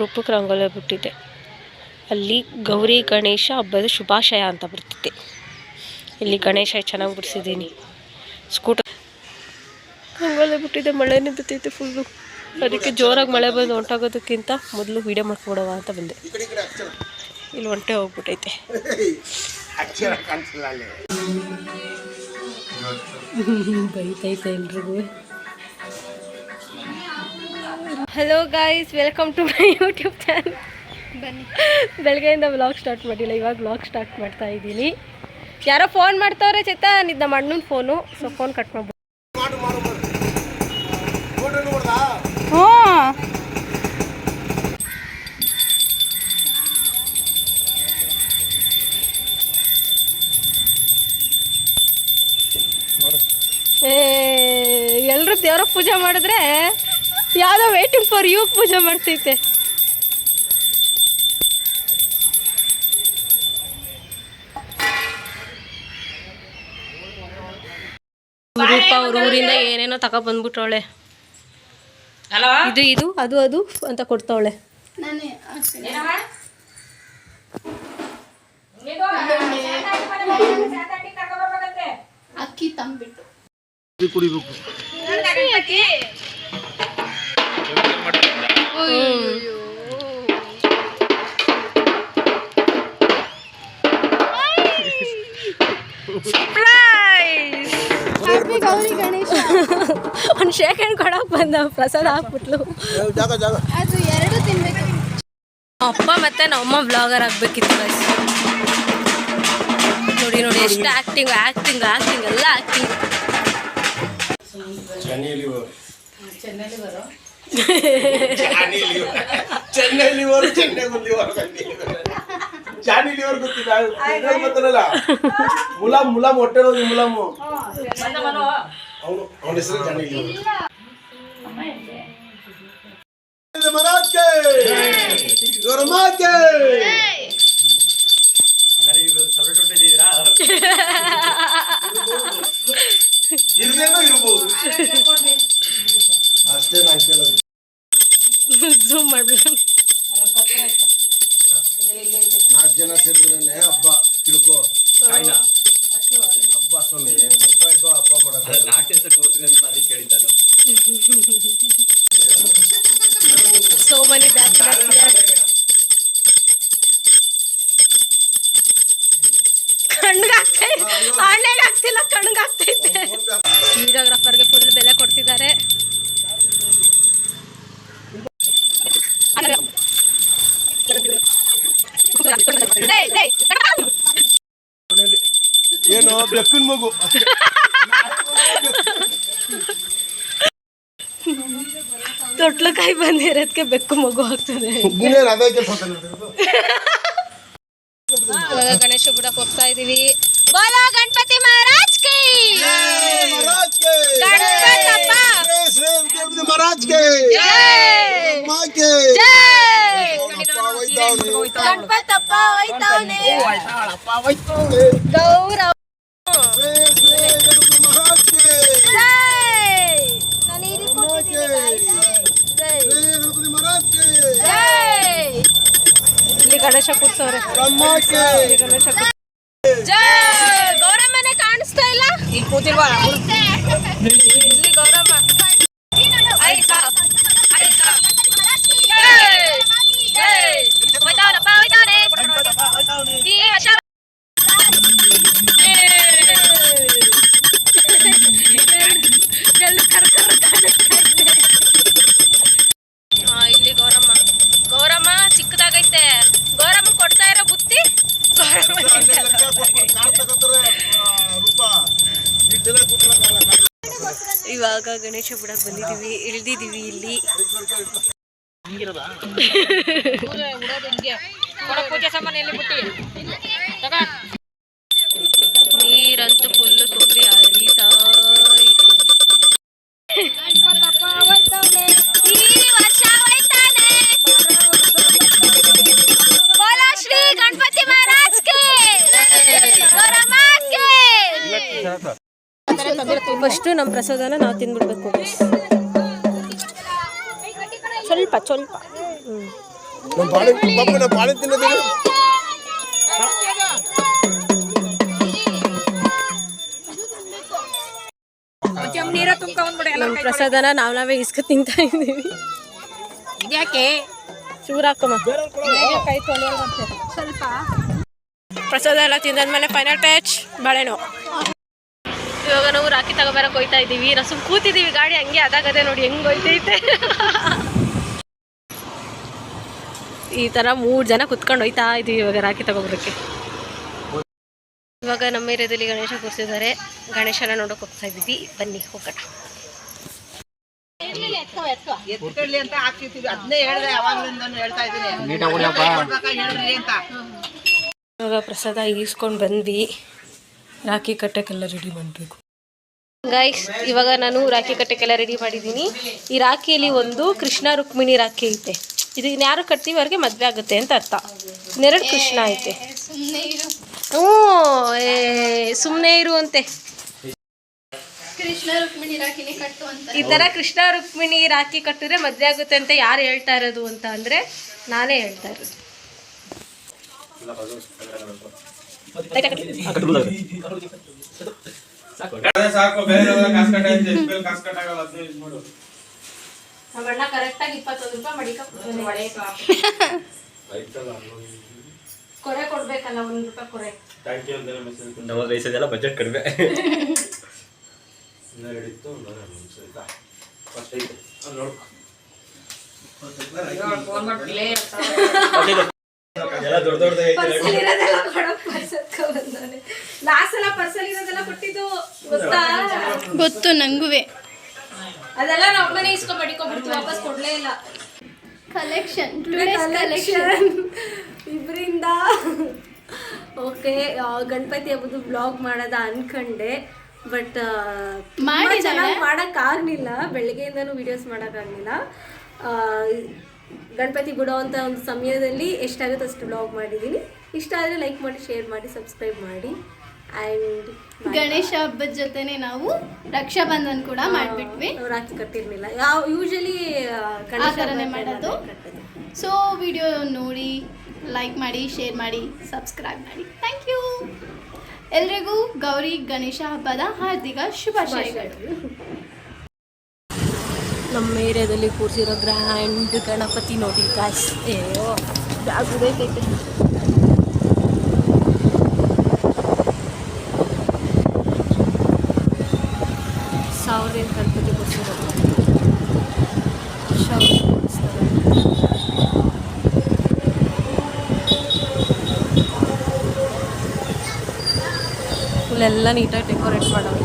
ರೂಪಕ್ಕೆ ರಂಗೋಲಿ ಬಿಟ್ಟಿದ್ದೆ ಅಲ್ಲಿ ಗೌರಿ ಗಣೇಶ ಹಬ್ಬದ ಶುಭಾಶಯ ಅಂತ ಬರ್ತಿದ್ದೆ ಇಲ್ಲಿ ಗಣೇಶ ಚೆನ್ನಾಗಿ ಬಿಡಿಸಿದ್ದೀನಿ. ಸ್ಕೂಟರ್ ರಂಗೋಲಿ ಬಿಟ್ಟಿದ್ದೆ ಮಳೆನೇ ಬಿತ್ತೈತೆ ಫುಲ್ಲು ಅದಕ್ಕೆ ಜೋರಾಗಿ ಮಳೆ ಬಂದು ಹೊಂಟಾಗೋದಕ್ಕಿಂತ ಮೊದಲು ವೀಡಿಯೋ ಮಾಡ್ಕೊಡವ ಅಂತ ಬಂದೆ. ಇಲ್ಲಿ ಒಂಟೆ ಹೋಗ್ಬಿಟ್ಟೈತೆ. ಬೈತೈತೆ ಎಲ್ರಿಗೂ. Hello guys welcome to my YouTube channel ಬನ್ನಿ. ಬೆಳಗ್ಗೆಯಿಂದ ವ್ಲಾಗ್ ಸ್ಟಾರ್ಟ್ ಮಾಡಿಲ್ಲ. ಇವಾಗ ವ್ಲಾಗ್ ಸ್ಟಾರ್ಟ್ ಮಾಡ್ತಾ ಇದ್ದೀನಿ. ಯಾರೋ ಫೋನ್ ಮಾಡ್ತಾವ್ರೆ ಚೇತ? ನಿದ್ದ ಮಣ್ಣನ ಫೋನು ಸೊ ಫೋನ್ ಕಟ್ ಮಾಡ್ಬೋದು ಹ್ಞೂ. ಏ ಎಲ್ಲರೂ ದೇವ್ರ ಪೂಜೆ ಮಾಡಿದ್ರೆ ಯಾವುದೋ ವೇಟಿಂಗ್ ಫಾರ್ ಯು ಪೂಜೆ ಮಾಡ್ತೈತೆ. ರೂಪ ಅವ್ರ ಊರಿಂದ ಏನೇನೋ ತಗೊ ಬಂದ್ಬಿಟ್ಟವಳೆ. ಇದು ಇದು ಅದು ಅದು ಅಂತ ಕೊಡ್ತಾವಳೆ. ಅಕ್ಕಿ ತಂಬಿಟ್ಟು ಕುಡಿಬೇಕು. ಹ್ಯಾಪಿ ಗೌರಿ ಗಣೇಶ. ಒಂದು ಶೇಕ್ ಕೊಡಕ್ಕೆ ಕೊಡಕ್ ಬಂದ ಪ್ರಸಾದ ಹಾಕ್ಬಿಟ್ಲು. ಜಾಗ ಜಾಗ. ಅದು ಎರಡು ತಿನ್ಬೇಕು. ಅಪ್ಪ ಮತ್ತೆ ನಮ್ಮಮ್ಮ ಬ್ಲಾಗರ್ ಆಗ್ಬೇಕಿತ್ತು. ನೋಡಿ ನೋಡಿ ಎಷ್ಟು ಆಕ್ಟಿಂಗ್ ಆಕ್ಟಿಂಗ್ ಆಕ್ಟಿಂಗ್ ಎಲ್ಲ ಆಕ್ಟಿಂಗ್ ಚೆನ್ನೈಲಿ ಲಿವರ್ ಜಾನಿ ಲಿವರ್ ಚೆನ್ನೈ ಲಿವರ್ ಚೆನ್ನೈ ಲಿವರ್ ಜಾನಿ ಲಿವರ್ ಗೊತ್ತಿಲ್ಲ ಗೊತ್ತಿರಲ್ಲ ಮುಲಾಮ್ ಮುಲಾಮ್ ಹೊಟ್ಟೆ ನೋಡಿ ಮುಲಾಮು ಅವನು ಅವನ ಹೆಸರು ಜಾನಿ ಲಿವರ್ ಇರದೇನೋ ಇರ್ಬೋದು ಮಾಡೋದು ಸೋ ಮನಿ ಬ್ಯಾಕ್ ಕಣ್ಗಾಗ್ತೈತೆ ಅಣ್ಣಗೆ ಆಗ್ತಿಲ್ಲ ಕಣ್ಗಾಗ್ತೈತೆ ವೀಡಿಯೋಗ್ರಾಫರ್ಗೆ ಫುಲ್ ಬೆಲೆ ಕೊಡ್ತಿದ್ದಾರೆ. ಏನು ಬೆಕ್ಕಿನ ಮಗು? ತೊಟ್ಲಕಾಯಿ ಬಂದಿರೋದಕ್ಕೆ ಬೆಕ್ಕು ಮಗು ಆಗ್ತದೆ ಇವಾಗ ಗಣೇಶ ಬಿಡಕ್ ಹೋಗ್ತಾ ಇದೀವಿ ಬೋಲ ಗಣಪತಿ ಮಹಾರಾಜ್ ಕೈ ಮಹಾರಾಜ್ ಕೈ ಗಣಪತಪ್ಪ ಹೋಯ್ತಾವನೆ ಗೌರವ ಗಣೇಶ ಕೂರ್ಸವ್ರೆ ಗಣೇಶ. ಗೌರಮ್ಮನೆ ಕಾಣಿಸ್ತಾ ಇಲ್ಲ ಗಣೇಶ ಬಿಡಕ್ ಬಂದಿದೀವಿ ಇಳ್ದಿದೀವಿ ಇಲ್ಲಿ. ನೀರಂತೂ ಫಸ್ಟು ನಮ್ಮ ಪ್ರಸಾದನ ನಾವು ತಿಂದ್ಬಿಡ್ಬೇಕು. ಸ್ವಲ್ಪ ಸ್ವಲ್ಪ. ನೀರ ನಮ್ಮ ಪ್ರಸಾದನ ನಾವು ನಾವೇ ಇಸ್ಕ ತಿಂತಾ ಇದ್ದೀವಿ. ಇದ್ಯಾಕೆ? ಚೂರು ಹಾಕಮ್ಮ ಸ್ವಲ್ಪ. ಪ್ರಸಾದ ಎಲ್ಲ ತಿಂದಾದ್ಮೇಲೆ ಫೈನಲ್ ಟಚ್ ಬಾಳೆಹಣ್ಣು. ಇವಾಗ ನಾವು ರಾಖಿ ತಗೋಬರಕ್ ಹೋಯ್ತಾ ಇದೀವಿ. ನಾವು ಸುಮ್ ಕೂತಿದ್ದೀವಿ ಗಾಡಿ ಹಂಗೆ ಅದಾಗದೆ ನೋಡಿ ಹೆಂಗ್ ಹೋಯ್ತೈತೆ. ಈ ತರ ಮೂರು ಜನ ಕುತ್ಕೊಂಡು ಹೋಯ್ತಾ ಇದೀವಿ ಇವಾಗ ರಾಖಿ ತಗೋಬರಕ್ಕೆ ಇವಾಗ ನಮ್ಮ ಏರಿಯಾದಲ್ಲಿ ಗಣೇಶ ಕೂರ್ಸಿದ್ದಾರೆ. ಗಣೇಶನ ನೋಡೋಕೆ ಹೋಗ್ತಾ ಇದ್ದೀವಿ ಬನ್ನಿ ಹೋಗೋಣ. ಎತ್ಕೊಳ್ಳಿ ಅಂತ ಹಾಕ್ತಿರ್ತೀವಿ ಅದನ್ನೇ ಹೇಳ್ದೆ ಯಾವಾಗ್ಲಿಂದಾನು ಹೇಳ್ತಾ ಇದ್ದೀನಿ. ಹೇಳ್ರಿ ಅಂತ. ಇವಾಗ ಪ್ರಸಾದ ಈಸ್ಕೊಂಡ್ ಬಂದ್ವಿ. ರಾಖಿ ಕಟ್ಟಕ್ಕೆಲ್ಲ ರೆಡಿ ಮಾಡಬೇಕು. ಗೈಸ್ ಇವಾಗ ನಾನು ರಾಖಿ ಕಟ್ಟಕ್ಕೆಲ್ಲ ರೆಡಿ ಮಾಡಿದ್ದೀನಿ. ಈ ರಾಖಿಯಲ್ಲಿ ಒಂದು ಕೃಷ್ಣ ರುಕ್ಮಿಣಿ ರಾಖಿ ಐತೆ. ಇದನ್ನ ಯಾರು ಕಟ್ತೀವಿ ಅವ್ರಿಗೆ ಮದುವೆ ಆಗುತ್ತೆ ಅಂತ ಅರ್ಥ. ಇನ್ನೆರಡು ಕೃಷ್ಣ ಐತೆ. ಹ್ಞೂ ಸುಮ್ಮನೆ ಇರು ಅಂತೆ. ಕೃಷ್ಣ ರುಕ್ಮಿಣಿ ರಾಖಿನೇ ಕಟ್ಟು ಅಂತ. ಈ ಥರ ಕೃಷ್ಣ ರುಕ್ಮಿಣಿ ರಾಖಿ ಕಟ್ಟಿದ್ರೆ ಮದುವೆ ಆಗುತ್ತೆ ಅಂತ ಯಾರು ಹೇಳ್ತಾ ಇರೋದು ಅಂತ ಅಂದರೆ ನಾನೇ ಹೇಳ್ತಾ ಇರೋದು. ಸಾಕು ಬೇರೆ ಕಾಸು ಕಟ್ಟ ಕಾಸು ಕಟ್ಟಾಗಲ್ಲ ಅದನ್ನ ಯೂಸ್ ಮಾಡು ನಮ್ಮಣ್ಣ ಕರೆಕ್ಟಾಗಿ ಇಪ್ಪತ್ತೊಂದು ರೂಪಾಯಿ ಮಡಿಕ ಕೊರೆ. ಕೊಡ್ಬೇಕಲ್ಲ ಒಂದ್ ರೂಪಾಯಿ ಕೊರೆ. ಥ್ಯಾಂಕ್ ಯು ಅಂತಾನೆ ಮೆಸೇಜ್ ನಮ್ಮ ರೈಸದೆಲ್ಲ ಬಜೆಟ್ ಕಡಿಮೆ ಎಲ್ಲ ದೊಡ್ಡ ದೊಡ್ಡ ಗೊತ್ತಾ? ಗೊತ್ತು ನಂಗುವೆ. ಅದೆಲ್ಲ ನಮ್ಮ ಅಮ್ಮನೇ ಇಸ್ಕೊ ಮಡಿಕೊಂಡ್ಬಿಡ್ತು ವಾಪಸ್ ಕೊಡ್ಲೇ ಇಲ್ಲ. ಕಲೆಕ್ಷನ್ ಕಲೆಕ್ಷನ್ ಇಬ್ಬರಿಂದ ಓಕೆ ಗಣಪತಿ ಹಬ್ಬದ ಬ್ಲಾಗ್ ಮಾಡೋದ ಅನ್ಕಂಡೆ ಬಟ್ ಮಾಡಕ್ ಚೆನ್ನಾಗಿ ಮಾಡೋಕ್ಕಾಗಲಿಲ್ಲ. ಬೆಳಗ್ಗೆಯಿಂದನೂ ವಿಡಿಯೋಸ್ ಮಾಡೋಕ್ಕಾಗಲಿಲ್ಲ. ಗಣಪತಿ ಬಿಡೋವಂಥ ಒಂದು ಸಮಯದಲ್ಲಿ ಎಷ್ಟಾಗುತ್ತೆ ಅಷ್ಟು ಬ್ಲಾಗ್ ಮಾಡಿದ್ದೀನಿ. ಇಷ್ಟ ಆದರೆ ಲೈಕ್ ಮಾಡಿ ಶೇರ್ ಮಾಡಿ ಸಬ್ಸ್ಕ್ರೈಬ್ ಮಾಡಿ. ಆ್ಯಂಡ್ ಗಣೇಶ ಹಬ್ಬದ ಜೊತೆನೆ ನಾವು ರಕ್ಷಾ ಬಂಧನ್ ಕೂಡ ಮಾಡ್ಬಿಟ್ವಿ. ರಾಖಿ ಕಟ್ಟಿರ್ಲಿಲ್ಲ. ಯಾವ ಯೂಶಲಿ ಥರನೇ ಮಾಡೋದು. ಸೊ ವಿಡಿಯೋ ನೋಡಿ ಲೈಕ್ ಮಾಡಿ ಶೇರ್ ಮಾಡಿ ಸಬ್ಸ್ಕ್ರೈಬ್ ಮಾಡಿ. ಥ್ಯಾಂಕ್ ಯು ಎಲ್ರಿಗೂ ಗೌರಿ ಗಣೇಶ ಹಬ್ಬದ ಹಾರ್ದಿಕ ಶುಭಾಶಯಗಳು. ನಮ್ಮ ಏರಿಯಾದಲ್ಲಿ ಕೂರಿಸಿರೋ ಗ್ರ್ಯಾಂಡ್ ಗಣಪತಿ ನೋಡಿ ಗಾಯ್ಸ್ ಅಯ್ಯೋ ഹാളിലെല്ലാം നീറ്റായിട്ട് ഡെക്കോറേറ്റ് പണം